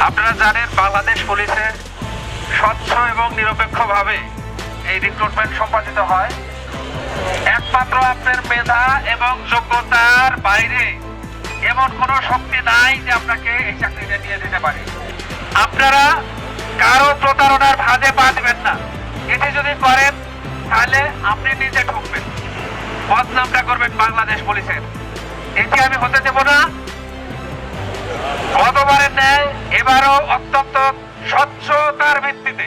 আপনারা জানেন বাংলাদেশ পুলিশে স্বচ্ছ এবং নিরপেক্ষভাবে এই রিক্রুটমেন্ট সম্পাদিত হয়। একমাত্র আপনার মেধা এবং যোগ্যতার বাইরে এমন কোনো শক্তি নাই যে আপনাকে এই চাকরিটা নিয়ে দিতে পারে। আপনারা কারও প্রতারণার ভাঁজে পা না। এটি যদি করেন, তাহলে আপনি নিজে ঠকবেন। বদনামটা করবেন বাংলাদেশ পুলিশের। এটি আমি হতে দেব না। গতবারের ন্যায় এবারও অত্যন্ত স্বচ্ছতার ভিত্তিতে,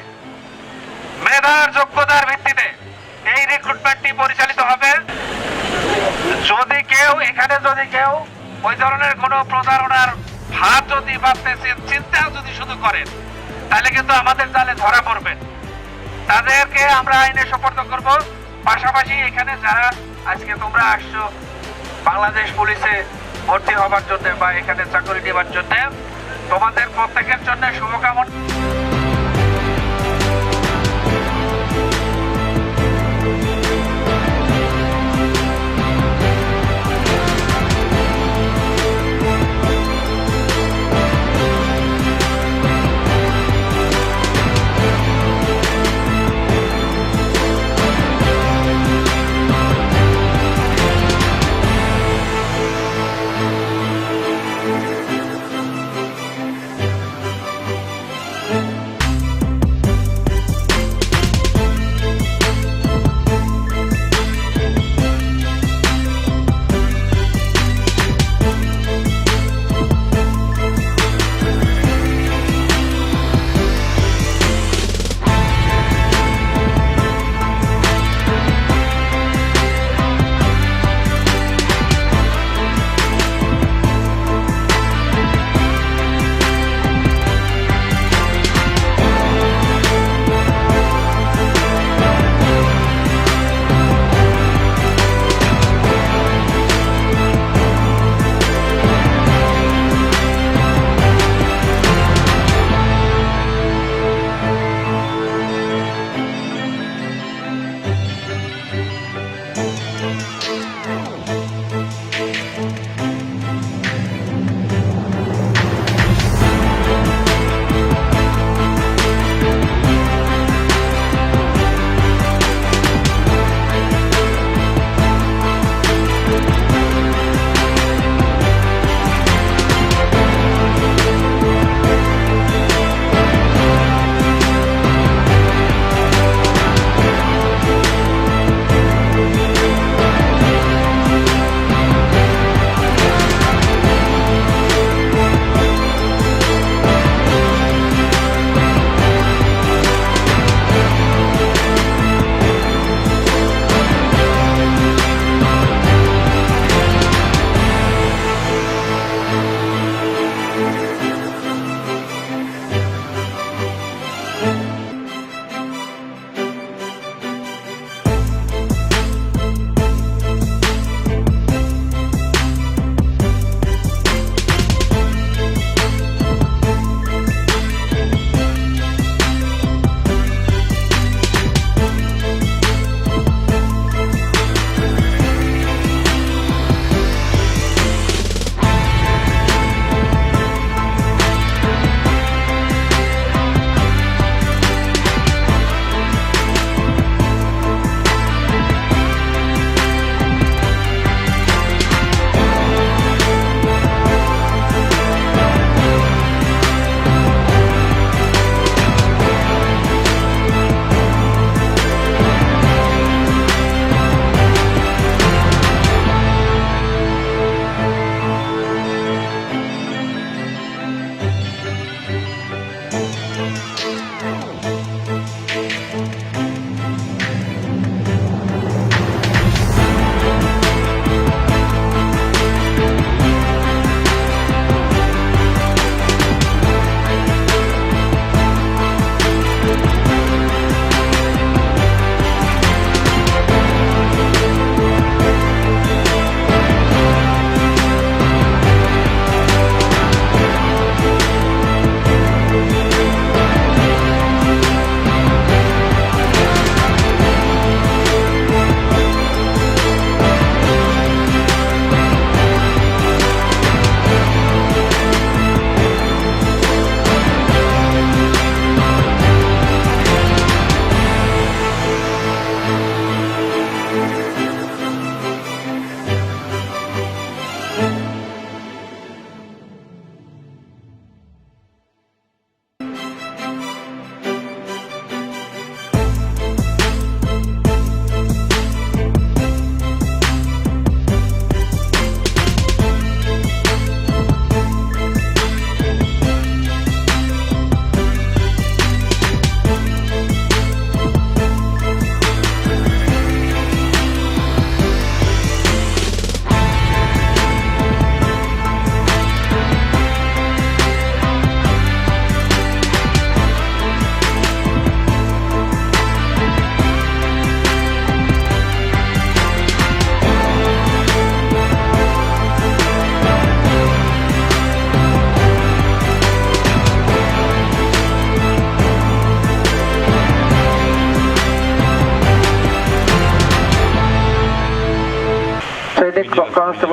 মেধার যোগ্যতার ভিত্তিতে এই রিক্রুটমেন্টটি পরিচালিত হবে। যদি কেউ, এখানে যদি কেউ ওই ধরনের কোনো প্রতারণার ভাব যদি ভাবতেছেন চিন্তা যদি শুধু করেন, তাহলে কিন্তু আমাদের জালে ধরা পড়বেন তাদেরকে আমরা আইনে সোপর্দ করব। পাশাপাশি এখানে যারা আজকে তোমরা আসছো, বাংলাদেশ পুলিশে ভর্তি হবার জন্য বা এখানে চাকরি নেবার জন্য তোমাদের প্রত্যেকের জন্য শুভকামনা।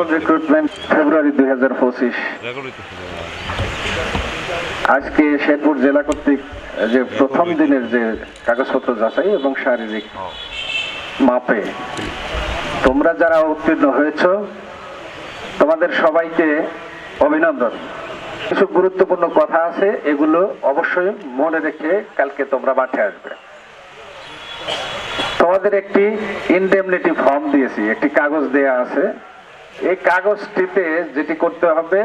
কনস্টেবল রিক্রুটমেন্ট ফেব্রুয়ারি দুই হাজার পঁচিশ। আজকে শেরপুর জেলা কর্তৃক যে প্রথম দিনের যে কাগজপত্র যাচাই এবং শারীরিক মাপে তোমরা যারা উত্তীর্ণ হয়েছ তোমাদের সবাইকে অভিনন্দন। কিছু গুরুত্বপূর্ণ কথা আছে এগুলো অবশ্যই মনে রেখে কালকে তোমরা মাঠে আসবে। তোমাদের একটি ইনডেমনিটি ফর্ম দিয়েছি একটি কাগজ দেয়া আছে। এই কাগজটিতে যেটি করতে হবে,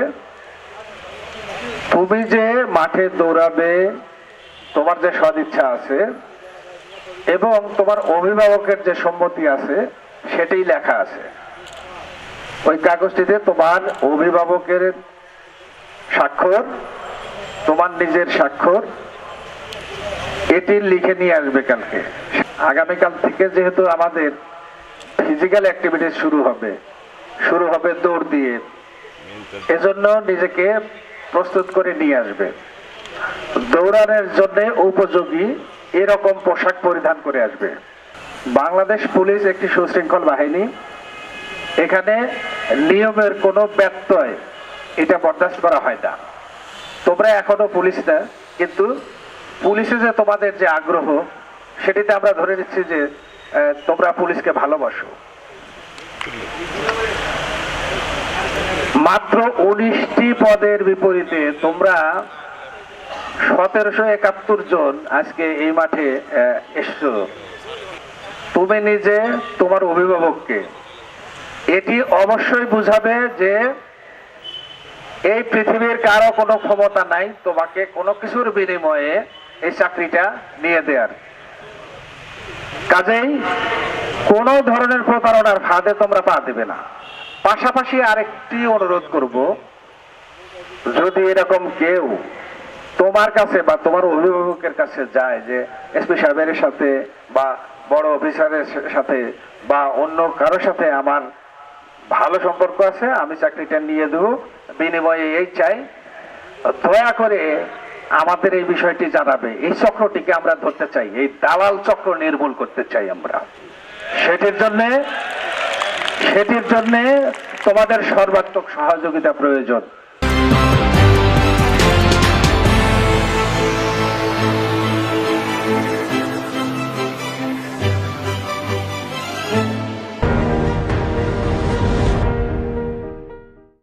তুমি যে মাঠে দৌড়াবে, তোমার যে সদিচ্ছা আছে এবং তোমার অভিভাবকের যে সম্মতি আছে, সেটাই লেখা আছে। ওই কাগজটিতে তোমার অভিভাবকের স্বাক্ষর, তোমার নিজের স্বাক্ষর, এটি লিখে নিয়ে আসবে কালকে। আগামীকাল থেকে যেহেতু আমাদের ফিজিক্যাল অ্যাক্টিভিটি শুরু হবে শুরু হবে দৌড় দিয়ে। এজন্য নিজেকে প্রস্তুত করে নিয়ে আসবে। দৌড়ানোর জন্য উপযোগী এরকম পোশাক পরিধান করে আসবে। বাংলাদেশ পুলিশ একটি সুশৃঙ্খল বাহিনী। এখানে নিয়মের কোনো ব্যত্যয় এটা বরদাস্ত করা হয় না। তোমরা এখনও পুলিশ না, কিন্তু পুলিশে যে তোমাদের যে আগ্রহ, সেটিতে আমরা ধরে নিচ্ছি যে তোমরা পুলিশকে ভালোবাসো। মাত্র উনিশটি পদের বিপরীতে তোমরা সতেরোশো একাত্তর জন আজকে এই মাঠে এসছো। তুমি নিজে তোমার অভিভাবককে। এটি অবশ্যই বুঝাবে যে এই পৃথিবীর কারও কোনো ক্ষমতা নাই, তোমাকে কোনো কিছুর বিনিময়ে এই চাকরিটা নিয়ে দেওয়ার কাজেই কোনো ধরনের প্রতারণার ফাঁদে তোমরা পা দেবে না। পাশাপাশি আরেকটি অনুরোধ করব, যদি এরকম কেউ তোমার কাছে বা তোমার অভিভাবকের কাছে যায় যে এসপি সাহেবের সাথে বা বড় অফিসারের সাথে বা অন্য কারোর সাথে আমার ভালো সম্পর্ক আছে, আমি চাকরিটা নিয়ে দেবো, বিনিময়ে এই চাই, দয়া করে আমাদের এই বিষয়টি জানাবে। এই চক্রটিকে আমরা ধরতে চাই, এই দালাল চক্র নির্মূল করতে চাই আমরা। সেটির জন্য সেটির জন্যে তোমাদের সর্বাত্মক সহযোগিতা প্রয়োজন।